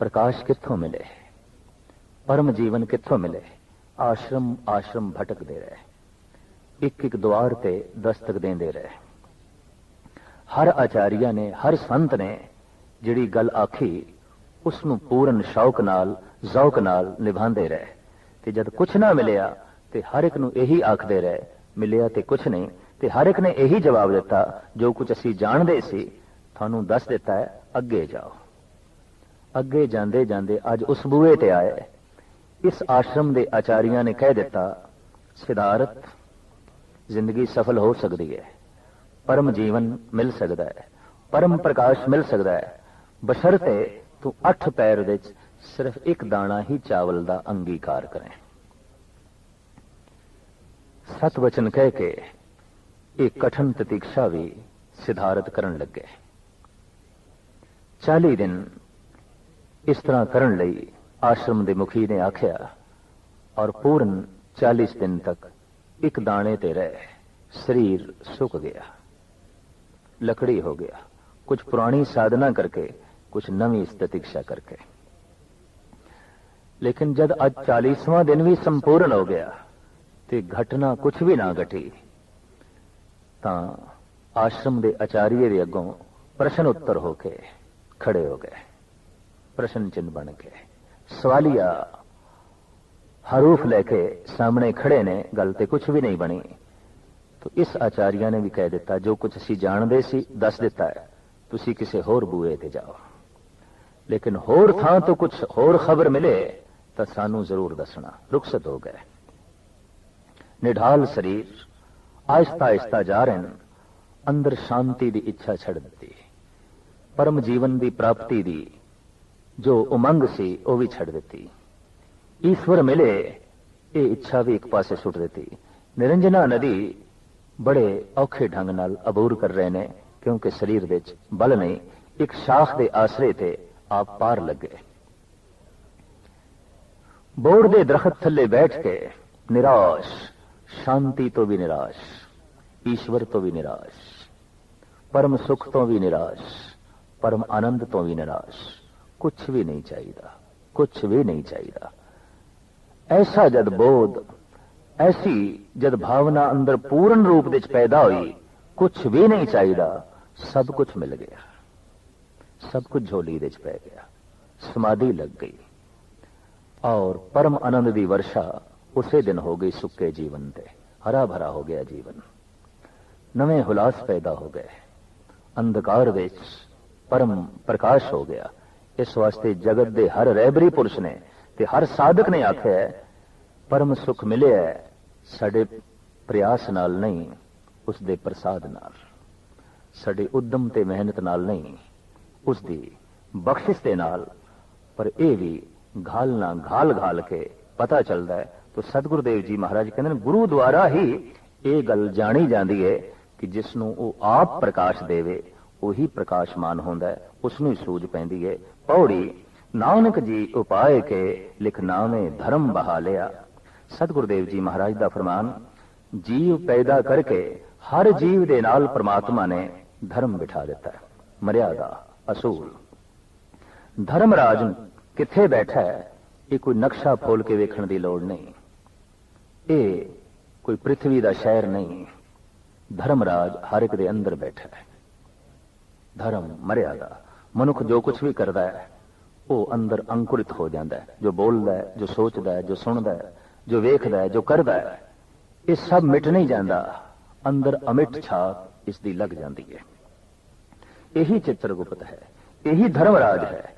ਪ੍ਰਕਾਸ਼ ਕਿੱਥੋਂ ਮਿਲੇ ਪਰਮ ਜੀਵਨ ਕਿੱਥੋਂ ਮਿਲੇ ਆਸ਼ਰਮ ਆਸ਼ਰਮ ਭਟਕਦੇ ਰਹੇ ਇੱਕ ਇੱਕ ਦਵਾਰ ਤੇ ਦਸਤਕ ਦੇਂਦੇ ਰਹੇ ਹਰ ਆਚਾਰੀਆ ਨੇ ਹਰ ਸੰਤ ਨੇ ਜਿਹੜੀ ਗੱਲ ਆਖੀ ਉਸ ਨੂੰ ਪੂਰਨ ਸ਼ੌਕ ਨਾਲ ਜ਼ੌਕ ਨਾਲ ਨਿਭਾਉਂਦੇ ਰਹੇ ਤੇ ਜਦ ਕੁਝ ਨਾ ਮਿਲਿਆ ਤੇ ਹਰ ਇੱਕ ਨੂੰ ਇਹੀ ਆਖਦੇ ਰਹੇ ਮਿਲਿਆ ਤੇ ਕੁਝ ਨਹੀਂ ਤੇ ਹਰ ਇੱਕ ਨੇ ਇਹੀ ਜਵਾਬ ਦਿੱਤਾ ਜੋ ਕੁਝ ਅਸੀਂ ਜਾਣਦੇ ਸੀ ਤੁਹਾਨੂੰ ਦੱਸ ਦਿੱਤਾ ਹੈ ਅੱਗੇ ਜਾਓ। ਅੱਗੇ ਜਾਂਦੇ ਜਾਂਦੇ ਅੱਜ ਉਸ ਬੂਹੇ ਤੇ ਆਏ। ਇਸ ਆਸ਼ਰਮ ਦੇ ਆਚਾਰੀਆਂ ਨੇ ਕਹਿ ਦਿੱਤਾ ਸਿਧਾਰਥ ਜ਼ਿੰਦਗੀ ਸਫਲ ਹੋ ਸਕਦੀ ਹੈ। ਪਰਮ ਜੀਵਨ ਮਿਲ ਸਕਦਾ ਹੈ। ਪਰਮ ਪ੍ਰਕਾਸ਼ ਮਿਲ ਸਕਦਾ ਹੈ। ਬਸ਼ਰਤੇ ਤੂੰ ਅੱਠ ਪੈਰ ਵਿੱਚ ਸਿਰਫ ਇੱਕ ਦਾਣਾ ਹੀ ਚਾਵਲ ਦਾ ਅੰਗੀਕਾਰ ਕਰੇ। ਸਤ ਵਚਨ ਕਹਿ ਕੇ ਇਹ ਕਠਨ ਤਤੀਕਸ਼ਾ ਵੀ ਸਿਧਾਰਤ ਕਰਨ ਲੱਗੇ। 40 ਦਿਨ ਇਸ ਤਰ੍ਹਾਂ ਕਰਨ ਲਈ ਆਸ਼ਰਮ ਦੇ ਮੁਖੀ ਨੇ ਆਖਿਆ, ਔਰ ਪੂਰਨ 40 ਦਿਨ ਤੱਕ ਇੱਕ ਦਾਣੇ ਤੇ ਰਹਿ ਸਰੀਰ ਸੁੱਕ ਗਿਆ, ਲੱਕੜੀ ਹੋ ਗਿਆ, ਕੁਝ ਪੁਰਾਣੀ ਸਾਧਨਾ ਕਰਕੇ, ਕੁਝ ਨਵੀਂ ਸਤਿਕਸ਼ਾ ਕਰਕੇ। ਲੇਕਿਨ ਜਦ ਅੱਜ 40ਵਾਂ ਦਿਨ ਵੀ ਸੰਪੂਰਨ ਹੋ ਗਿਆ ਤੇ ਘਟਨਾ ਕੁਝ ਵੀ ਨਾ ਘਟੀ, ਤਾਂ ਆਸ਼ਰਮ ਦੇ ਆਚਾਰੀਏ ਦੇ ਅੱਗੋਂ ਪ੍ਰਸ਼ਨ ਉੱਤਰ ਹੋ ਕੇ ਖੜੇ ਹੋ ਗਏ। ਪ੍ਰਸ਼ਨ ਚਿੰਨ ਬਣ ਕੇ ਸਵਾਲੀਆ ਹਰੂਫ ਲੈ ਕੇ ਸਾਹਮਣੇ ਖੜੇ ਨੇ, ਗੱਲ ਤੇ ਕੁਝ ਵੀ ਨਹੀਂ ਬਣੀ। ਇਸ ਆਚਾਰੀਆ ਨੇ ਵੀ ਕਹਿ ਦਿੱਤਾ, ਜੋ ਕੁਝ ਅਸੀਂ ਜਾਣਦੇ ਸੀ, ਦੱਸ ਦਿੱਤਾ ਹੈ। ਤੁਸੀਂ ਕਿਸੇ ਹੋਰ ਬੂਏ ਤੇ ਜਾਓ। ਲੇਕਿਨ ਹੋਰ ਥਾਂ ਤੋਂ ਕੁਝ ਹੋਰ ਖਬਰ ਮਿਲੇ, ਤਾਂ ਸਾਨੂੰ ਜ਼ਰੂਰ ਦੱਸਣਾ। ਰੁਖਸਤ ਹੋ ਗਏ। ਨਿਢਾਲ ਸਰੀਰ ਆਇਸਤਾ ਆਹਿਸਤਾ ਜਾ ਰਹੇ ਨੇ। ਅੰਦਰ ਸ਼ਾਂਤੀ ਦੀ ਇੱਛਾ ਛੱਡ ਦਿੱਤੀ। ਪਰਮ ਜੀਵਨ ਦੀ ਪ੍ਰਾਪਤੀ ਦੀ ਜੋ ਉਮੰਗ ਸੀ, ਉਹ ਵੀ ਛੱਡ ਦਿੱਤੀ। ਈਸ਼ਵਰ ਮਿਲੇ, ਇਹ ਇੱਛਾ ਵੀ ਇੱਕ ਪਾਸੇ ਸੁੱਟ ਦਿੱਤੀ। ਨਿਰੰਜਨਾ ਨਦੀ ਬੜੇ ਔਖੇ ਢੰਗ ਨਾਲ ਅਬੂਰ ਕਰ ਰਹੇ ਨੇ, ਕਿਉਂਕਿ ਸਰੀਰ ਵਿੱਚ ਬਲ ਨਹੀਂ, ਇੱਕ ਸ਼ਾਖ ਦੇ ਆਸਰੇ ਤੇ ਆਪ ਪਾਰ ਲੱਗੇ। ਬੋੜ ਦੇ ਦਰਖਤ ਥੱਲੇ ਬੈਠ ਕੇ ਨਿਰਾਸ਼, ਸ਼ਾਂਤੀ ਤੋਂ ਵੀ ਨਿਰਾਸ਼, ਈਸ਼ਵਰ ਤੋਂ ਵੀ ਨਿਰਾਸ਼, ਪਰਮ ਸੁਖ ਤੋਂ ਵੀ ਨਿਰਾਸ਼। ਪਰਮ ਆਨੰਦ ਤੋਂ ਵੀ ਨਿਰਾਸ਼ ਕੁਝ ਵੀ ਨਹੀਂ ਚਾਹੀਦਾ ਕੁਝ ਵੀ ਨਹੀਂ ਚਾਹੀਦਾ ਐਸਾ ਜਦ ਬੋਧ ਐਸੀ ਜਦ ਭਾਵਨਾ ਅੰਦਰ ਪੂਰਨ ਰੂਪ ਵਿੱਚ ਪੈਦਾ ਹੋਈ ਕੁਝ ਵੀ ਨਹੀਂ ਚਾਹੀਦਾ ਸਭ ਕੁਝ ਮਿਲ ਗਿਆ ਸਭ ਕੁਝ ਝੋਲੀ ਵਿੱਚ ਪੈ ਗਿਆ ਸਮਾਧੀ ਲੱਗ ਗਈ ਔਰ ਪਰਮ ਆਨੰਦ ਦੀ ਵਰਸ਼ਾ ਉਸੇ ਦਿਨ ਹੋ ਗਈ ਸੁੱਕੇ ਜੀਵਨ ਤੇ ਹਰਾ ਭਰਾ ਹੋ ਗਿਆ ਜੀਵਨ ਨਵੇਂ ਹੁਲਾਸ ਪੈਦਾ ਹੋ ਗਏ ਅੰਧਕਾਰ ਵਿੱਚ ਪਰਮ ਪ੍ਰਕਾਸ਼ ਹੋ ਗਿਆ। ਇਸ ਵਾਸਤੇ ਜਗਤ ਦੇ ਹਰ ਰਹਿਬਰੀ ਪੁਰਸ਼ ਨੇ ਤੇ ਹਰ ਸਾਧਕ ਨੇ ਆਖਿਆ ਪਰਮ ਸੁਖ ਮਿਲਿਆ ਸਾਡੇ ਪ੍ਰਯਾਸ ਨਾਲ ਨਹੀਂ ਉਸ ਦੇ ਪ੍ਰਸਾਦ ਨਾਲ। ਸਾਡੇ ਉਦਮ ਤੇ ਮਿਹਨਤ ਨਾਲ ਨਹੀਂ ਉਸ ਦੀ ਬਖਸ਼ਿਸ਼ ਦੇ ਨਾਲ। ਪਰ ਇਹ ਵੀ ਘਾਲ ਨਾ ਘਾਲ ਘਾਲ ਕੇ ਪਤਾ ਚੱਲਦਾ ਹੈ ਤਾਂ ਸਤਿਗੁਰਦੇਵ ਜੀ ਮਹਾਰਾਜ ਕਹਿੰਦੇ ਨੇ, ਗੁਰੂ ਦੁਆਰਾ ਹੀ ਇਹ ਗੱਲ ਜਾਣੀ ਜਾਂਦੀ ਹੈ ਕਿ ਜਿਸ ਨੂੰ ਉਹ ਆਪ ਪ੍ਰਕਾਸ਼ ਦੇਵੇ ਉਹੀ ਪ੍ਰਕਾਸ਼ਮਾਨ ਹੁੰਦਾ ਹੈ ਉਸ ਨੂੰ ਹੀ ਸੂਝ ਪੈਂਦੀ ਹੈ। ਪੌੜੀ, ਨਾਨਕ ਜੀ ਉਪਾਏ ਕੇ ਲਿਖਨਾਵੇਂ ਧਰਮ ਬਹਾ ਲਿਆ ਸਤਿਗੁਰਦੇਵ ਜੀ ਮਹਾਰਾਜ ਦਾ ਫਰਮਾਨ, ਜੀਵ ਪੈਦਾ ਕਰਕੇ ਹਰ ਜੀਵ ਦੇ ਨਾਲ ਪ੍ਰਮਾਤਮਾ ਨੇ ਧਰਮ ਬਿਠਾ ਦਿੱਤਾ ਮਰਿਆਦਾ, ਅਸੂਲ। ਧਰਮ ਰਾਜ ਕਿੱਥੇ ਬੈਠਾ ਹੈ, ਇਹ ਕੋਈ ਨਕਸ਼ਾ ਫੋਲ ਕੇ ਵੇਖਣ ਦੀ ਲੋੜ ਨਹੀਂ। ਇਹ ਕੋਈ ਪ੍ਰithvi ਦਾ ਸ਼ਹਿਰ ਨਹੀਂ। ਧਰਮ ਰਾਜ ਹਰ ਇੱਕ ਦੇ ਅੰਦਰ ਬੈਠਾ ਹੈ। ਧਰਮ ਮਰਿਆਦਾ, ਮਨੁੱਖ ਜੋ ਕੁਝ ਵੀ ਕਰਦਾ ਹੈ, ਉਹ ਅੰਦਰ ਅੰਕੁਰਿਤ ਹੋ ਜਾਂਦਾ ਹੈ। ਜੋ ਬੋਲਦਾ ਹੈ, ਜੋ ਸੋਚਦਾ ਹੈ, ਜੋ ਸੁਣਦਾ ਹੈ, ਜੋ ਵੇਖਦਾ ਹੈ, ਜੋ ਕਰਦਾ ਹੈ, ਇਹ ਸਭ ਮਿਟ ਨਹੀਂ ਜਾਂਦਾ। ਅੰਦਰ ਅਮਿਟ ਛਾਪ ਇਸ ਦੀ ਲੱਗ ਜਾਂਦੀ ਹੈ। ਇਹੀ ਚਿੱਤਰਗੁਪਤ ਹੈ, ਇਹੀ ਧਰਮਰਾਜ ਹੈ।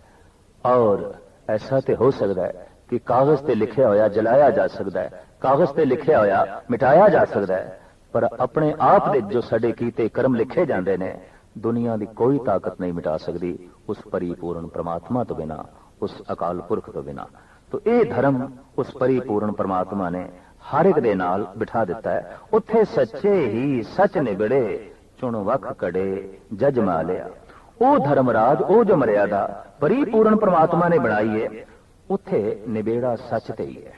ਔਰ ਐਸਾ ਤੇ ਹੋ ਸਕਦਾ ਹੈ ਕਿ ਕਾਗਜ਼ ਤੇ ਲਿਖਿਆ ਹੋਇਆ, ਜਲਾਇਆ ਜਾ ਸਕਦਾ ਹੈ। ਕਾਗਜ਼ ਤੇ ਲਿਖਿਆ ਹੋਇਆ, ਮਿਟਾਇਆ ਜਾ ਸਕਦਾ ਹੈ। ਪਰ ਆਪਣੇ ਆਪ ਦੇ ਜੋ ਸਾਡੇ ਕੀਤੇ ਕਰਮ ਲਿਖੇ ਜਾਂਦੇ ਨੇ ਦੁਨੀਆ ਦੀ ਕੋਈ ਤਾਕਤ ਨਹੀਂ ਮਿਟਾ ਸਕਦੀ ਉਸ ਪਰਿਪੂਰਨ ਪ੍ਰਮਾਤਮਾ ਤੋਂ ਬਿਨਾ, ਉਸ ਅਕਾਲ ਪੁਰਖ ਤੋਂ ਬਿਨਾ। ਤੋ ਇਹ ਧਰਮ ਉਸ ਪਰਿਪੂਰਨ ਪ੍ਰਮਾਤਮਾ ਨੇ ਹਰ ਇੱਕ ਦੇ ਨਾਲ ਬਿਠਾ ਦਿੱਤਾ ਹੈ। ਉੱਥੇ ਸੱਚੇ ਹੀ ਸੱਚ ਨਿਬੜੇ, ਚੁਣ ਵਖ ਕੜੇ, ਜਜ ਮਾਲਿਆ ਉਹ ਧਰਮਰਾਜ, ਉਹ ਜੋ ਮਰਿਆਦਾ ਪਰਿਪੂਰਨ ਪ੍ਰਮਾਤਮਾ ਨੇ ਬਣਾਈ ਹੈ, ਉੱਥੇ ਨਿਬੇੜਾ ਸੱਚ ਤੇ ਹੀ ਹੈ।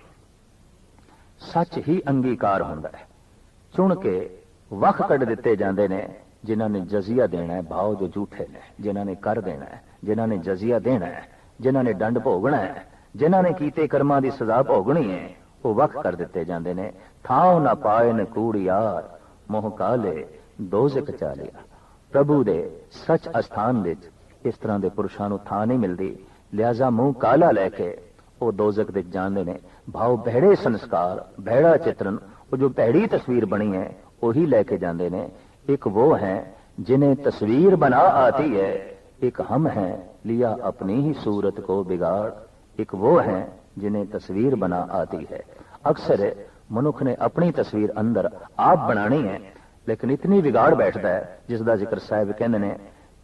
ਸੱਚ ਹੀ ਅੰਗੀਕਾਰ ਹੁੰਦਾ ਹੈ। ਚੁਣ ਕੇ ਵਖ ਕੱਢ ਦਿੱਤੇ ਜਾਂਦੇ ਨੇ ਜਿਨ੍ਹਾਂ ਨੇ ਜਜ਼ੀਆ ਦੇਣਾ ਹੈ ਭਾਵ ਜੋ ਝੂਠੇ ਨੇ, ਜਿਨ੍ਹਾਂ ਨੇ ਕਰ ਦੇਣਾ ਹੈ, ਜਿਨ੍ਹਾਂ ਨੇ ਜਜ਼ੀਆ ਦੇਣਾ ਹੈ, ਜਿਨ੍ਹਾਂ ਨੇ ਦੰਡ ਭੋਗਣਾ ਹੈ, ਜਿਨ੍ਹਾਂ ਨੇ ਕੀਤੇ ਕਰਮਾਂ ਦੀ ਸਜ਼ਾ ਭੋਗਣੀ ਹੈ, ਉਹ ਵਖ ਕਰ ਦਿੱਤੇ ਜਾਂਦੇ ਨੇ। ਥਾਉ ਨਾ ਪਾਏ ਨ ਕੂੜਿਆਰ, ਮੋਹ ਕਾਲੇ ਦੋਜ਼ਕ ਚਾਲਿਆ। ਪ੍ਰਭੂ ਦੇ ਸੱਚ ਅਸਥਾਨ ਵਿੱਚ ਇਸ ਤਰ੍ਹਾਂ ਦੇ ਪੁਰਸ਼ਾਂ ਨੂੰ ਥਾਂ ਨਹੀਂ ਮਿਲਦੀ। ਲਿਆਜ਼ਾ ਮੂੰਹ ਕਾਲਾ ਲੈ ਕੇ ਉਹ ਦੋਜ਼ਖ ਦੇ ਜਾਂਦੇ ਨੇ। ਭਾਵ ਬਹਿੜੇ ਸੰਸਕਾਰ ਬਹਿੜਾ ਚਿਤਰਨ, ਉਹ ਜੋ ਭੈੜੀ ਤਸਵੀਰ ਬਣੀ ਹੈ, ਉਹੀ ਲੈ ਕੇ ਜਾਂਦੇ ਨੇ। ایک وہ ہیں جنہیں تصویر بنا آتی ہے۔ ایک ہم ہیں، لیا اپنی ہی صورت کو بگاڑ۔ ایک وہ ہیں جنہیں تصویر بنا آتی ہے۔ اکثر منخ نے اپنی تصویر اندر آپ بنانی ہے، لیکن اتنی بگاڑ بیٹھتا ہے، جس دا ذکر صاحب کہندے نے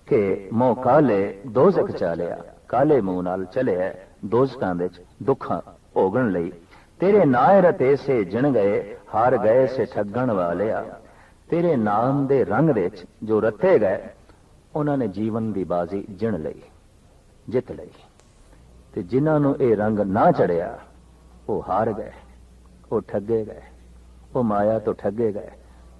کہ مو کالے دوزک چالیا کالے مو نال چلے ہے دوزکاں وچ دکھاں اوگن لئی۔ تیرے نائے رتے سے جن گئے، ہار گئے سے ٹھگن والیا ਤੇਰੇ ਨਾਮ ਦੇ ਰੰਗ ਦੇ ਵਿੱਚ ਜੋ ਰੱਤੇ ਗਏ, ਉਹਨਾਂ ਨੇ ਜੀਵਨ ਦੀ ਬਾਜ਼ੀ ਜਿਣ ਲਈ, ਜਿੱਤ ਲਈ। ਤੇ ਜਿਨ੍ਹਾਂ ਨੂੰ ਇਹ ਰੰਗ ਨਾ ਚੜਿਆ, ਉਹ ਹਾਰ ਗਏ, ਉਹ ਠੱਗੇ ਗਏ, ਉਹ ਮਾਇਆ ਤੋਂ ਠੱਗੇ ਗਏ।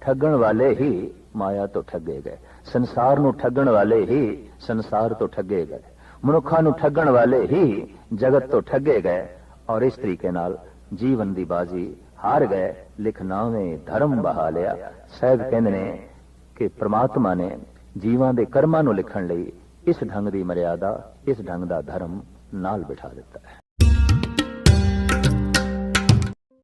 ਠੱਗਣ ਵਾਲੇ ਹੀ ਮਾਇਆ ਤੋਂ ਠੱਗੇ ਗਏ। ਸੰਸਾਰ ਨੂੰ ਠੱਗਣ ਵਾਲੇ ਹੀ ਸੰਸਾਰ ਤੋਂ ਠੱਗੇ ਗਏ। ਮਨੁੱਖਾਂ ਨੂੰ ਠੱਗਣ ਵਾਲੇ ਹੀ ਜਗਤ ਤੋਂ ਠੱਗੇ ਗਏ ਔਰ ਇਸ ਤਰੀਕੇ ਨਾਲ ਜੀਵਨ ਦੀ ਬਾਜ਼ੀ ਹਾਰ ਗਏ ਲਿਖਨਾਵੇਂ ਧਰਮ ਬਹਾ ਲਿਆ। ਸਾਹਿਬ ਕਹਿੰਦੇ ਨੇ ਕਿ ਪ੍ਰਮਾਤਮਾ ਨੇ ਜੀਵਾਂ ਦੇ ਕਰਮਾਂ ਨੂੰ ਲਿਖਣ ਲਈ ਇਸ ਢੰਗ ਦੀ ਮਰਿਆਦਾ, ਇਸ ਢੰਗ ਦਾ ਧਰਮ ਨਾਲ ਬਿਠਾ ਦਿੱਤਾ ਹੈ।